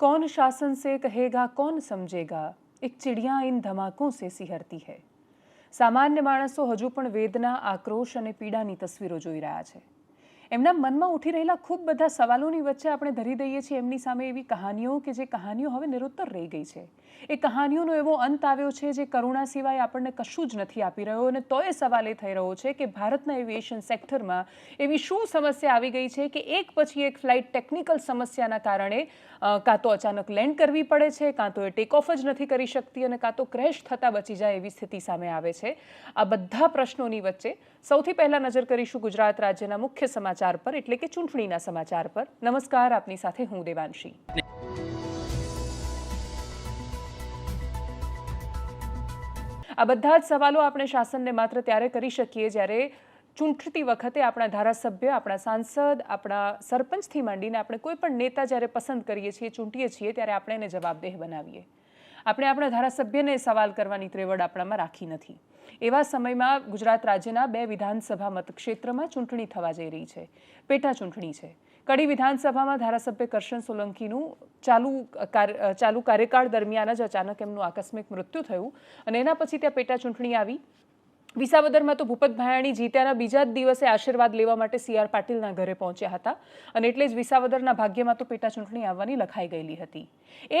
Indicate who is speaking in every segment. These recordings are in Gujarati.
Speaker 1: कौन शासन से कहेगा कौन समझेगा એક ચિડિયા ઇન ધમાકોं से સિહરતી है સામાન્ય માણસો હજુ પણ વેદના આક્રોશ અને પીડાની તસવીરો જોઈ રહ્યા છે એમના મનમાં ઉઠી રહેલા ખૂબ બધા સવાલોની વચ્ચે આપણે ધરી દઈએ છીએ એમની સામે એવી કહાનીઓ કે જે કહાનીઓ હવે નિરુત્તર રહી ગઈ છે. એ કહાનીઓનો એવો અંત આવ્યો છે જે કરુણા સિવાય આપણને કશું જ નથી આપી રહ્યો અને તોય સવાલ એ થઈ રહ્યો છે કે ભારતના એવિએશન સેક્ટરમાં એવી શું સમસ્યા આવી ગઈ છે કે એક પછી એક ફ્લાઇટ ટેકનિકલ સમસ્યાના કારણે કાં તો અચાનક લેન્ડ કરવી પડે છે, કાં તો એ ટેક ઓફ જ નથી કરી શકતી અને કાં તો ક્રેશ થતાં બચી જાય એવી સ્થિતિ સામે આવે છે. આ બધા પ્રશ્નોની વચ્ચે સૌથી પહેલાં નજર કરીશું ગુજરાત રાજ્યના મુખ્ય સમાચાર પર, એટલે કે ચૂંટણીના સમાચાર પર. નમસ્કાર, આપની સાથે હું દેવાંશી. આ બધા જ સવાલો આપણે શાસનને માત્ર ત્યારે કરી શકીએ જ્યારે ચૂંટતી વખતે આપણા ધારાસભ્ય, આપણા સાંસદ, આપણા સરપંચથી માંડીને આપણે કોઈ પણ નેતા જ્યારે પસંદ કરીએ છીએ, ચૂંટીએ છીએ, ત્યારે આપણે એને જવાબદેહ બનાવીએ. આપણે આપણા ધારાસભ્યને સવાલ કરવાની ત્રેવડ આપણામાં રાખી નથી. એવા સમયમાં ગુજરાત રાજ્યના બે વિધાનસભા મતક્ષેત્રમાં ચૂંટણી થવા જઈ રહી છે. પેટા ચૂંટણી છે. કડી વિધાનસભામાં ધારાસભ્ય કરશન સોલંકીનું ચાલુ ચાલુ કાર્યકાળ દરમિયાન જ અચાનક એમનું આકસ્મિક મૃત્યુ થયું અને એના પછી ત્યાં પેટા ચૂંટણી આવી. વિસાવદરમાં તો ભૂપત ભાયાણી જીત્યાના બીજા જ દિવસે આશીર્વાદ લેવા માટે સી આર પાટીલના ઘરે પહોંચ્યા હતા. અને એટલે જ વિસાવદરના ભાગ્યમાં તો પેટા ચૂંટણી આવવાની લખાઈ ગયેલી હતી.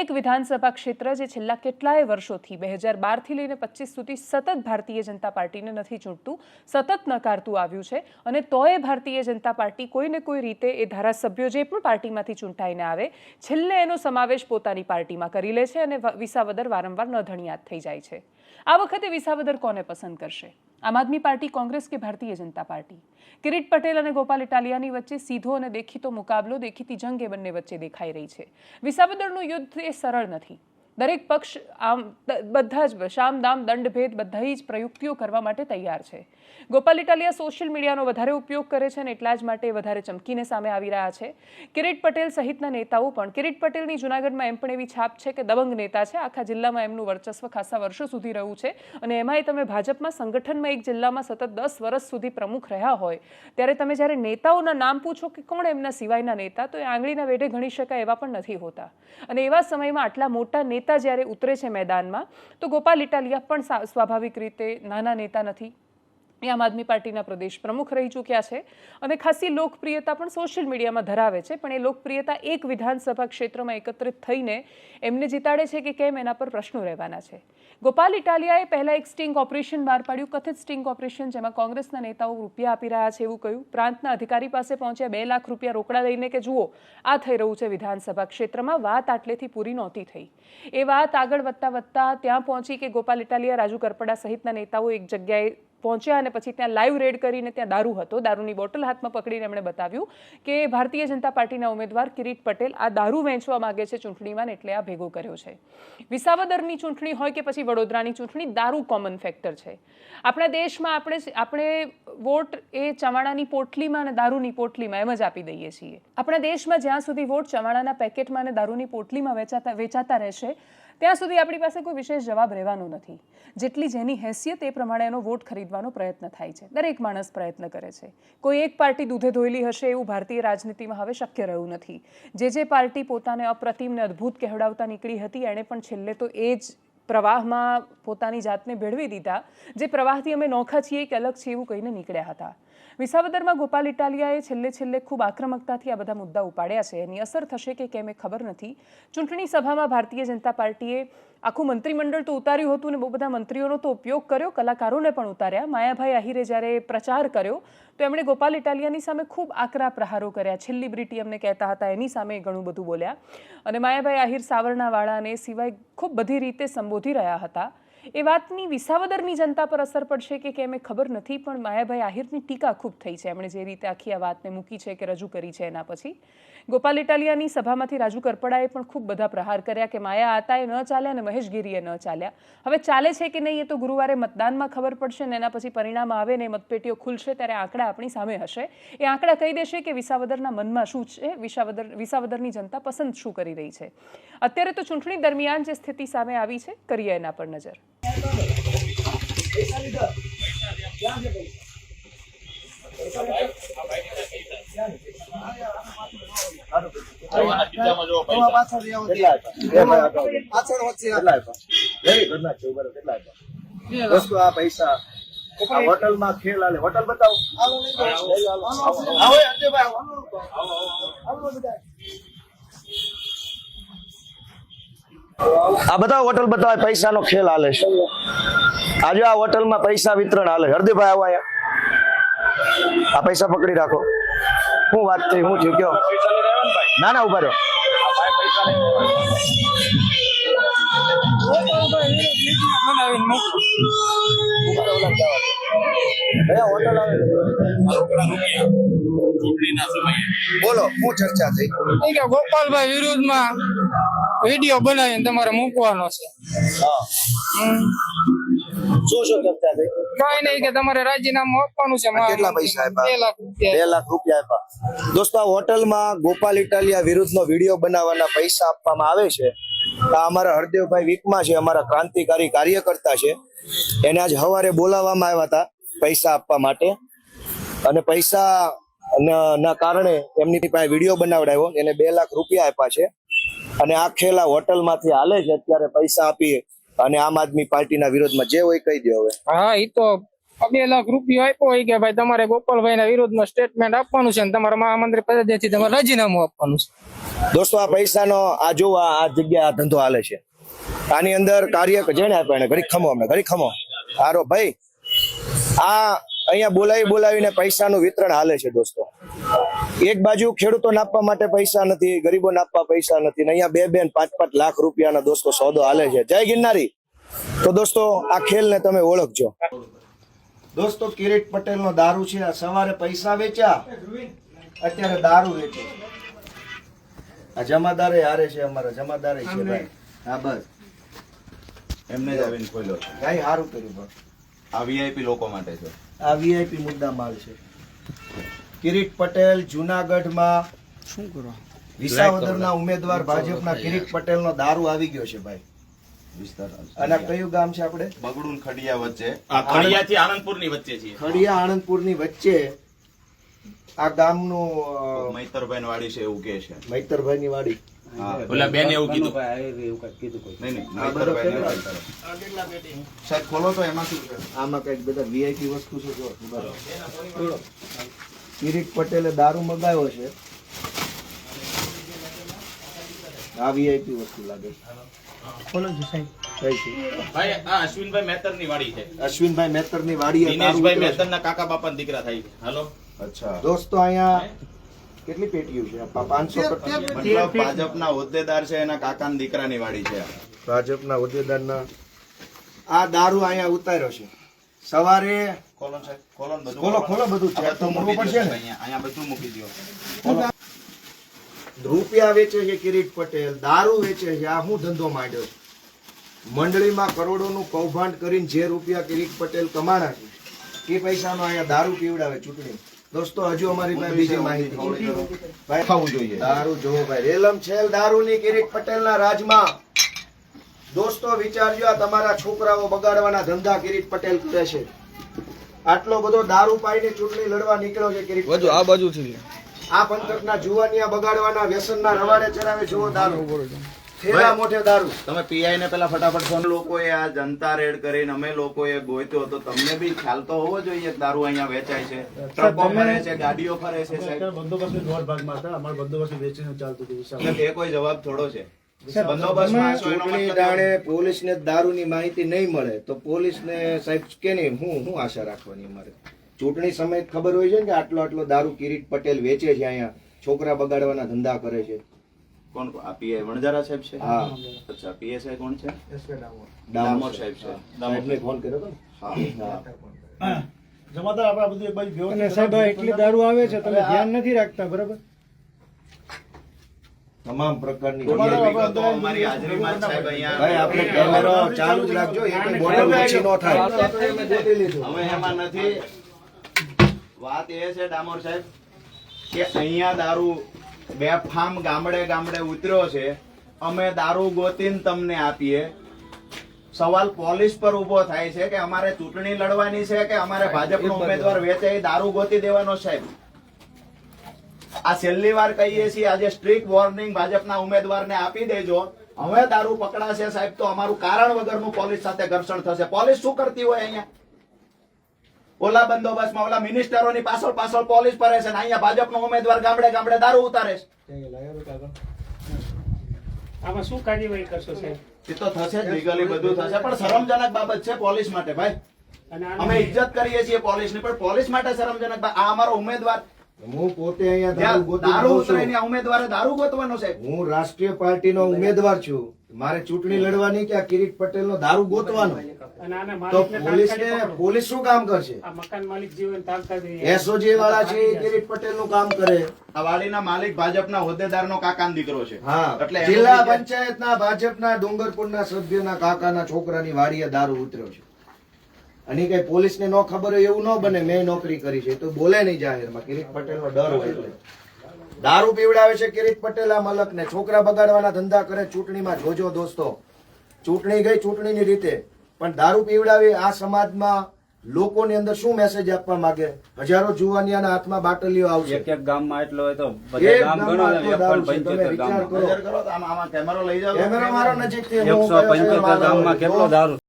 Speaker 1: એક વિધાનસભા ક્ષેત્ર જે છેલ્લા કેટલાય વર્ષોથી બે હજાર બારથી લઈને પચીસ સુધી સતત ભારતીય જનતા પાર્ટીને નથી ચૂંટતું સતત નકારતું આવ્યું છે. અને તોય ભારતીય જનતા પાર્ટી કોઈને કોઈ રીતે એ ધારાસભ્યો જે પણ પાર્ટીમાંથી ચૂંટાઈને આવે, છેલ્લે એનો સમાવેશ પોતાની પાર્ટીમાં કરી લે છે અને વિસાવદર વારંવાર નધણિયાત થઈ જાય છે. આ વખતે વિસાવદર કોને પસંદ કરશે? આમ આદમી પાર્ટી કોંગ્રેસ કે ભારતીય જનતા પાર્ટી? કિરીટ પટેલ અને ગોપાલ ઇટાલિયાની વચ્ચે સીધો અને દેખીતો મુકાબલો દેખીતી જંગ એ બંને વચ્ચે દેખાઈ રહી છે. વિસાવદરનું યુદ્ધ એ સરળ નથી. દરેક પક્ષ આમ બધા જ શામ દામ દંડભેદ જ પ્રયુક્તિઓ કરવા માટે તૈયાર છે. ગોપાલ ઇટાલિયા સોશિયલ મીડિયાનો વધારે ઉપયોગ કરે છે અને એટલા જ માટે વધારે ચમકીને સામે આવી રહ્યા છે. કિરીટ પટેલ સહિતના નેતાઓ પણ, કિરીટ પટેલની જૂનાગઢમાં એમ પણ એવી છાપ છે કે દબંગ નેતા છે, આખા જિલ્લામાં એમનું વર્ચસ્વ ખાસા વર્ષો સુધી રહ્યું છે અને એમાંય તમે ભાજપમાં સંગઠનમાં એક જિલ્લામાં સતત દસ વર્ષ સુધી પ્રમુખ રહ્યા હોય, ત્યારે તમે જ્યારે નેતાઓના નામ પૂછો કે કોણ એમના સિવાયના નેતા, તો એ આંગળીના વેઢે ગણી શકાય એવા પણ નથી હોતા. અને એવા સમયમાં આટલા મોટા નેતા જ્યારે ઉતરે છે મેદાનમાં તો ગોપાલ ઇટાલિયા પણ સ્વાભાવિક રીતે નાના નેતા નથી. એ આમ આદમી પાર્ટીના પ્રદેશ પ્રમુખ રહી ચૂક્યા છે અને ખાસી લોકપ્રિયતા પણ સોશિયલ મીડિયામાં ધરાવે છે, પણ એ લોકપ્રિયતા એક વિધાનસભા ક્ષેત્રમાં એકત્રિત થઈને એમને જીતાડે છે કે કેમ એના પર પ્રશ્નો રહેવાના છે. ગોપાલ ઇટાલિયાએ પહેલાં એક સ્ટિંગ ઓપરેશન બહાર પાડ્યું, કથિત સ્ટિંગ ઓપરેશન જેમાં કોંગ્રેસના નેતાઓ રૂપિયા આપી રહ્યા છે એવું કહ્યું. પ્રાંતના અધિકારી પાસે પહોંચ્યા બે લાખ રૂપિયા રોકડા લઈને કે જુઓ, આ થઈ રહ્યું છે વિધાનસભા ક્ષેત્રમાં, વાત આટલેથી પૂરી નહોતી થઈ. એ વાત આગળ વધતા વધતા ત્યાં પહોંચી કે ગોપાલ ઇટાલિયા, રાજુ કરપડા સહિતના નેતાઓ એક જગ્યાએ પહોંચ્યા અને પછી ત્યાં લાઈવ રેડ કરીને ત્યાં દારૂ હતો. દારૂની બોટલ હાથમાં પકડીને એમણે બતાવ્યું કે ભારતીય જનતા પાર્ટીના ઉમેદવાર કિરીટ પટેલ આ દારૂ વહેંચવા માગે છે ચૂંટણીમાં એટલે આ ભેગો કર્યો છે. વિસાવદરની ચૂંટણી હોય કે પછી વડોદરાની ચૂંટણી, દારૂ કોમન ફેક્ટર છે. આપણા દેશમાં આપણે આપણે વોટ એ ચવાણાની પોટલીમાં અને દારૂની પોટલીમાં એમ જ આપી દઈએ છીએ. આપણા દેશમાં જ્યાં સુધી વોટ ચવાણાના પેકેટમાં અને દારૂની પોટલીમાં વેચાતા વેચાતા રહેશે ત્યાં સુધી આપણી પાસે કોઈ વિશેષ જવાબ રહેવાનો નથી. જેટલી જેની હેસિયત, એ પ્રમાણે એનો વોટ ખરીદવાનો પ્રયત્ન થાય છે. દરેક માણસ પ્રયત્ન કરે છે. કોઈ એક પાર્ટી દૂધે ધોયેલી હશે એવું ભારતીય રાજનીતિમાં હવે શક્ય રહ્યું નથી. જે જે પાર્ટી પોતાને અપ્રતિમ ને અદ્ભુત કહેવડાવતા નીકળી હતી, એણે પણ છેલ્લે તો એ જ પ્રવાહમાં પોતાની જાતને ભેળવી દીધા. જે પ્રવાહથી અમે નોખા છીએ કે અલગ છીએ એવું કહીને નીકળ્યા હતા. વિસાવદરમાં ગોપાલ ઇટાલિયાએ છેલ્લે છેલ્લે ખૂબ આક્રમકતાથી આ બધા મુદ્દા ઉપાડ્યા છે. એની અસર થશે કે કેમ એ ખબર નથી. ચૂંટણી સભામાં ભારતીય જનતા પાર્ટીએ આખું મંત્રીમંડળ તો ઉતાર્યું હતું ને બહુ બધા મંત્રીઓનો તો ઉપયોગ કર્યો, કલાકારોને પણ ઉતાર્યા. માયાભાઈ આહિરે જ્યારે પ્રચાર કર્યો, તો એમણે ગોપાલ ઇટાલિયાની સામે ખૂબ આકરા પ્રહારો કર્યા. છેલ્લી બ્રિટી અમને કહેતા હતા, એની સામે ઘણું બધું બોલ્યા. અને માયાભાઈ આહિર સાવરણાવાળાને સિવાય ખૂબ બધી રીતે સંબોધી રહ્યા હતા. એ વાતની વિસાવદરની જનતા પર અસર પડશે કે કેમ એ ખબર નથી, પણ માયાભાઈ આહિરની ટીકા ખૂબ થઈ છે. એમણે જે રીતે આખી આ વાતને મૂકી છે કે રજૂ કરી છે એના પછી. ગોપાલ ઇટાલિયાની સભામાંથી રાજુ કરપડાએ પણ ખૂબ બધા પ્રહાર કર્યા કે માયા આતાએ ન ચાલ્યા અને મહેશગીરીએ ન ચાલ્યા. હવે ચાલે છે કે નહીં એ તો ગુરુવારે મતદાનમાં ખબર પડશે ને એના પછી પરિણામ આવે ને મતપેટીઓ ખુલશે ત્યારે આંકડા આપણી સામે હશે. એ આંકડા કહી દેશે કે વિસાવદરના મનમાં શું છે, વિસાવદર, વિસાવદરની જનતા પસંદ શું કરી રહી છે. અત્યારે તો ચૂંટણી દરમિયાન જે સ્થિતિ સામે આવી છે, કરીએ એના પર નજર.
Speaker 2: દોસ્તો આ પૈસા આ હોટલમાં ખેલ હાલે હોટલ બતાવો આવો આવો. આવો, આવો, આવો આવો. આ બધા હોટલ બતાવે પૈસાનો ખેલ હાલે છે. આજે આ હોટલમાં પૈસા વિતરણ હાલે હરદીભાઈ આવો આ પૈસા પકડી રાખો. શું વાત થઈ હું થયું કયો? ના ના ઊભા રહ્યો હોટલ બોલો શું ચર્ચા થઈ?
Speaker 3: ગોપાલભાઈ વિરુદ્ધમાં વીડિયો બનાવીને તમારે મૂકવાનો છે.
Speaker 2: શું શું ચર્ચા થઈ
Speaker 3: કાંઈ નહીં કે તમારે રાજીનામું આપવાનું છે
Speaker 2: કેટલા પૈસા આપ્યા?
Speaker 3: બે લાખ રૂપિયા.
Speaker 2: આપ્યા. દોસ્તો હોટલમાં ગોપાલ ઇટાલિયા વિરુદ્ધનો વીડિયો બનાવવાના પૈસા આપવામાં આવે છે. આ અમારા હરદેવભાઈ વીકમાં છે અમારા ક્રાંતિકારી કાર્યકર્તા છે. એને આજ સવારે બોલાવવામાં આવ્યા હતા પૈસા આપવા માટે. અને પૈસા ના કારણે એમની પાસે વીડિયો બનાવડાવ્યો. એને બે લાખ રૂપિયા આપ્યા છે. અને આ ખેલા હોટલમાંથી હાલે છે અત્યારે પૈસા આપી અને આમ આદમી પાર્ટીના વિરોધમાં જે હોય કહી દો હવે.
Speaker 3: હા એ તો બે લાખ રૂપિયા આપ્યો હોય કે ભાઈ તમારે ગોપાલભાઈ ના વિરુદ્ધમાં સ્ટેટમેન્ટ આપવાનું છે અને તમારા મહામંત્રી પદેથી તમારે રાજીનામું આપવાનું છે.
Speaker 2: દોસ્તો આ પૈસાનો આ જોવા આ આ જગ્યા આ ધંધો હાલે છે. આની અંદર કાર્ય જેને આપ્યા એને? ઘડી ખમો અમને ઘડી ખમો. સારો ભાઈ આ અહીંયા બોલાવી બોલાવીને પૈસાનું વિતરણ હાલે છે દોસ્તો. એક બાજુ ખેડૂતોને આપવા માટે પૈસા નથી, ગરીબોને આપવા પૈસા નથી અહીંયા બે બે પાંચ પાંચ લાખ રૂપિયાના દોસ્તો સોદો હાલે છે. જય ગિરનારી. તો દોસ્તો, આ ખેલને તમે ઓળખજો. દોસ્તો, કિરીટ પટેલ નો દારૂ છે સવારે પૈસા વેચ્યા, અત્યારે દારૂ વેચે આ જમાદારે હારે છે અમારા, જમાદારે છે ભાઈ. હા, બસ.
Speaker 4: એમને જ આવીને ખોલ્યો છે.
Speaker 2: ભાઈ સારું કર્યું
Speaker 4: આ વીઆઈપી લોકો માટે છે.
Speaker 2: આ વીઆઈપી મુદ્દા માલ છે. કિરીટ પટેલ જુનાગઢમાં શું કરો? વિસાવદરના ઉમેદવાર ભાજપના કિરીટ પટેલનો દારૂ આવી ગયો છે ભાઈ.
Speaker 4: વિસ્તાર
Speaker 2: અને કયું ગામ છે આપણે?
Speaker 4: બગડું ખડિયા વચ્ચે.
Speaker 5: આ ખડિયાથી આનંદપુરની વચ્ચે છે.
Speaker 2: ખડિયા આનંદપુરની વચ્ચે આ ગામનું
Speaker 4: મૈતરભાઈ વાડી છે એવું કે છે.
Speaker 2: મૈતરભાઈની વાડી.
Speaker 4: હા
Speaker 5: ઓલા બેન એવું કીધું.
Speaker 4: સાહેબ ખોલો તો એમાંથી.
Speaker 2: આમાં કંઈક બધા વીઆઈપી વસ્તુ છે જો. કિરીટ પટેલે દારૂ મગાવ્યો છે. આ વીઆઈપી વસ્તુ લાગે છે.
Speaker 5: ભાઈ આ અશ્વિનભાઈ મેતરની વાડી છે.
Speaker 2: અશ્વિનભાઈ મેતરની ની વાડી
Speaker 5: દિનેશભાઈ
Speaker 2: ઉતર્યો છે.
Speaker 5: કાકા બાપાના દીકરા થાય હાલો.
Speaker 4: અચ્છા.
Speaker 2: દોસ્તો અહીંયા કેટલી પેટીઓ છે? પાંચસો
Speaker 4: મતલબ ભાજપના હોદ્દેદાર છે એના કાકાના દીકરાની વાડી છે.
Speaker 2: ભાજપના હોદ્દેદારના આ દારૂ અહીંયા ઉતાર્યો છે. સવારે
Speaker 4: ખોલો ને સાહેબ ખોલો બધું
Speaker 2: ખોલો, ખોલો બધું.
Speaker 4: આ બધું
Speaker 2: મૂકવું પડશે ને?
Speaker 4: અહીંયા અહીંયા બધું મૂકી દ્યો.
Speaker 2: રૂપિયા વેચે છે કિરીટ પટેલ દારૂ વેચે છે. આ શું ધંધો માંડ્યો છે. મંડળીમાં કરોડોનું કૌભાંડ કરીને જે રૂપિયા કિરીટ પટેલ કમાણા છે એ પૈસાનો અહીંયા દારૂ પીવડાવે ચૂંટણી. દોસ્તો હજુ અમારી પાસે બીજી માહિતી. ભાઈ
Speaker 4: ખાવું જોઈએ.
Speaker 2: દારૂ જોવો ભાઈ રેલમ છેલ દારૂની કિરીટ પટેલના રાજમાં. દોસ્તો વિચારજો આ તમારા છોકરાઓ બગાડવાના ધંધા કિરીટ પટેલ કરે છે. આટલો બધો દારૂ પાઈને ચૂંટણી લડવા નીકળ્યો છે કિરીટ બધું
Speaker 3: આ બાજુ થી
Speaker 2: આ પંથકના જુવાનિયા બગાડવાના વ્યસનના રવાડે ચડાવે જોવો દારૂ. થેલા મોઢે દારૂ.
Speaker 4: તમે પીઆઈ ને પેલા ફટાફટ ફોન લોકોએ આ જનતા રેડ કરીને અમે લોકોએ ગોત્યો તો તમને બી ખ્યાલ તો હોવો જોઈએ દારૂ અહીંયા વેચાય છે. ટ્રકો ફરે છે ગાડીઓ ફરે છે સાહેબ.
Speaker 6: બંદોબસ્ત દોઢ ભાગમાં હતા. અમાર બંદોબસ્ત વેચીને ચાલતું હતું
Speaker 4: તે કોઈ જવાબ થોડો છે.
Speaker 2: ચૂંટણી દાડે પોલીસને દારૂની માહિતી નહીં મળે તો પોલીસને સાહેબ કે નહીં હું હું આશા રાખવાની અમારે. ચૂંટણી સમય ખબર હોય છે ને કે આટલો આટલો દારૂ કિરીટ પટેલ વેચે છે અહીંયા છોકરા બગાડવાના ધંધા કરે છે.
Speaker 4: કોણ? આ પીઆઈ વણજારા સાહેબ છે?
Speaker 2: હા.
Speaker 4: અચ્છા પીએસઆઈ કોણ છે?
Speaker 2: ડામોર.
Speaker 4: ડામોર સાહેબ છે.
Speaker 2: સાહેબને ફોન કર્યો હતો
Speaker 4: હા.
Speaker 2: હા.
Speaker 6: જમાદાર આપણે બધું એક બાજુ વ્યવસ્થિત
Speaker 7: અને સાહેબ એટલી દારૂ આવે છે તમે ધ્યાન નથી રાખતા બરાબર?
Speaker 2: તમામ પ્રકારની
Speaker 4: ટોટલ
Speaker 2: ભાઈ
Speaker 4: વિગતો અમારી હાજરીમાં સાહેબ અહીંયા
Speaker 2: આપણે કેમેરો ચાલુ જ રાખજો એક બોટલ ઓછી ન થાય.
Speaker 4: હવે એમાં નથી. વાત એ છે ડામોર સાહેબ કે અહીંયા દારૂ બેફામ ગામડે ગામડે ઉતર્યો છે. અમે દારૂ ગોતીને તમને આપીએ. સવાલ પોલીસ પર ઊભો થાય છે કે અમારે ચૂંટણી લડવાની છે કે અમારે ભાજપનો ઉમેદવાર વેચે દારૂ ગોતી દેવાનો સાહેબ આ છેલ્લી વાર કહીએ છીએ આજે સ્ટ્રીક વોર્નિંગ ભાજપના ઉમેદવારને આપી દેજો. હવે દારૂ પકડાશે સાહેબ તો અમારું કારણ વગરનું પોલીસ સાથે ઘર્ષણ થશે. પોલીસ શું કરતી હોય અહીંયા? ઓલા બંદોબસ્તમાં ઓલા મિનિસ્ટરોની પાછળ પાછળ પોલીસ ફરે છે ને અહીંયા ભાજપનો ઉમેદવાર ગામડે ગામડે દારૂ ઉતારે છે.
Speaker 3: આમાં શું કાર્યવાહી કરશો સાહેબ?
Speaker 4: એ તો થશે જ લીગલી બધું થશે પણ શરમજનક બાબત છે પોલીસ માટે ભાઈ. અમે ઇજ્જત કરીએ છીએ પોલીસની પણ પોલીસ માટે શરમજનક આ અમારો ઉમેદવાર
Speaker 2: હું પોતે અહીંયા દારૂ ગોતી
Speaker 4: દારૂ ઉમેદવારે ગોતવાનો છે.
Speaker 2: હું રાષ્ટ્રીય પાર્ટીનો ઉમેદવાર છું. મારે ચૂંટણી લડવાની કે આ કિરીટ પટેલનો દારૂ ગોતવાનો? તો
Speaker 3: માલિકને
Speaker 2: પોલીસને પોલીસ શું કામ કરશે?
Speaker 3: મકાન માલિક જીવન
Speaker 2: એસઓજી વાળા છે એ કિરીટ પટેલનું કામ કરે.
Speaker 4: આ વાડીના માલિક ભાજપના હોદ્દેદારનો કાકાનો દીકરો છે.
Speaker 2: હા.
Speaker 4: એટલે
Speaker 2: જિલ્લા પંચાયતના ભાજપના ડુંગરપુરના સભ્યના કાકાના છોકરાની વાડીએ દારૂ ઉતર્યો છે. અને કઈ પોલીસને ન ખબર હોય એવું ન બને મેં નોકરી કરી છે. તો બોલે નહીં જાહેરમાં કિરીટ પટેલનો ડર હોય એટલે. દારૂ પીવડાવે છે કિરીટ પટેલ આ મલકને. છોકરા બગાડવાના ધંધા કરે ચૂંટણીમાં જોજો દોસ્તો. ચૂંટણી ગઈ ચૂંટણીની રીતે. પણ દારૂ પીવડાવી આ સમાજમાં લોકોની અંદર શું મેસેજ આપવા માંગે? હજારો જુવાનિયાના હાથમાં બાટલીઓ આવશે.
Speaker 8: એક એક ગામમાં એટલો હોય તો ગામ ગણો
Speaker 2: વિચાર કરો.
Speaker 4: આમાં કેમેરો લઈ જાઓ.
Speaker 2: કેમેરો મારો નજીકથી
Speaker 8: એકસો પંચોતેર ગામમાં કેટલો દારૂ?